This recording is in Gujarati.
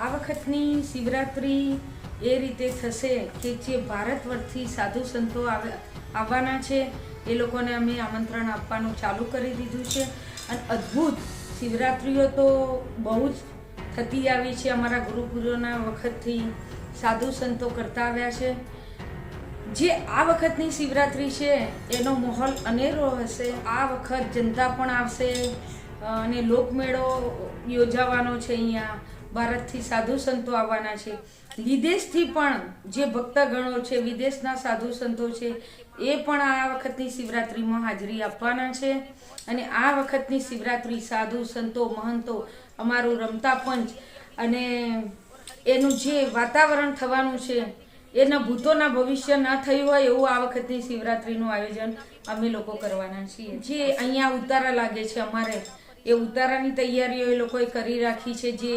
આ વખતની શિવરાત્રિ એ રીતે થશે કે જે ભારત વર્ષથી સાધુ સંતો આવે આવવાના છે, એ લોકોને અમે આમંત્રણ આપવાનું ચાલુ કરી દીધું છે. અને અદ્ભુત શિવરાત્રિઓ તો બહુ જ થતી આવી છે અમારા ગુરુગુરુના વખતથી સાધુ સંતો કરતા આવ્યા છે. જે આ વખતની શિવરાત્રિ છે, એનો માહોલ અનેરો હશે. આ વખત જનતા પણ આવશે અને લોકમેળો યોજાવાનો છે અહીંયા. ભારતથી સાધુ સંતો આવવાના છે. વિદેશથી પણ જે ભક્તગણો છે, વિદેશના સાધુ સંતો છે, એ પણ આ વખતની શિવરાત્રિમાં હાજરી આપવાના છે. અને આ વખતની શિવરાત્રિ સાધુ સંતો, મહંતો, અમારું રમતા પંચ અને એનું જે વાતાવરણ થવાનું છે, એના ભૂતોના ભવિષ્ય ન થયું હોય એવું આ વખતની શિવરાત્રિનું આયોજન અમે લોકો કરવાના છીએ. જે અહીંયા ઉતારા લાગે છે અમારે એ ઉતારાની તૈયારીઓ એ લોકોએ કરી રાખી છે જે